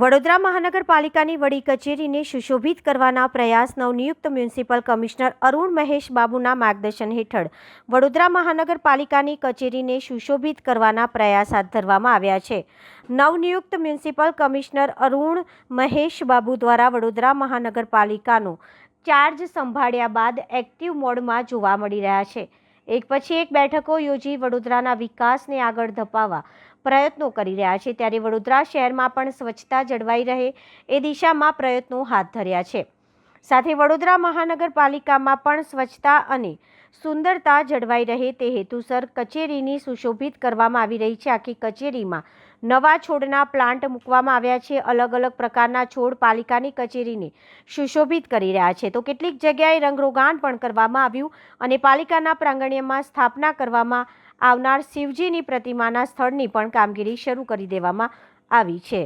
વડોદરા મહાનગરપાલિકાની વડી કચેરીને સુશોભિત કરવાના પ્રયાસ નવનિયુક્ત મ્યુનિસિપલ કમિશનર અરુણ મહેશ બાબુના માર્ગદર્શન હેઠળ વડોદરા મહાનગરપાલિકાની કચેરીને સુશોભિત કરવાના પ્રયાસ હાથ ધરવામાં આવ્યા છે. નવનિયુક્ત મ્યુનિસિપલ કમિશનર અરુણ મહેશ બાબુ દ્વારા વડોદરા મહાનગરપાલિકાનો ચાર્જ સંભાળ્યા બાદ એક્ટિવ મોડમાં જોવા મળી રહ્યા છે. એક પછી એક બેઠકો યોજી વડોદરાના વિકાસને આગળ ધપાવવા પ્રયત્નો કરી રહ્યા છે. ત્યારે વડોદરા શહેરમાં પણ સ્વચ્છતા જળવાઈ રહે એ દિશામાં પ્રયત્નો હાથ ધર્યા છે. સાથે વડોદરા મહાનગરપાલિકામાં પણ સ્વચ્છતા અને સુંદરતા જળવાઈ રહે તે હેતુસર કચેરીની સુશોભિત કરવામાં આવી રહી છે. આખી કચેરીમાં નવા છોડના પ્લાન્ટ મૂકવામાં આવ્યા છે. અલગ અલગ પ્રકારના છોડ પાલિકાની કચેરીને સુશોભિત કરી રહ્યા છે. તો કેટલીક જગ્યાએ રંગરોગાન પણ કરવામાં આવ્યું અને પાલિકાના પ્રાંગણ્યમાં સ્થાપના કરવામાં આવનાર શિવજીની પ્રતિમાના સ્થળની પણ કામગીરી શરૂ કરી દેવામાં આવી છે.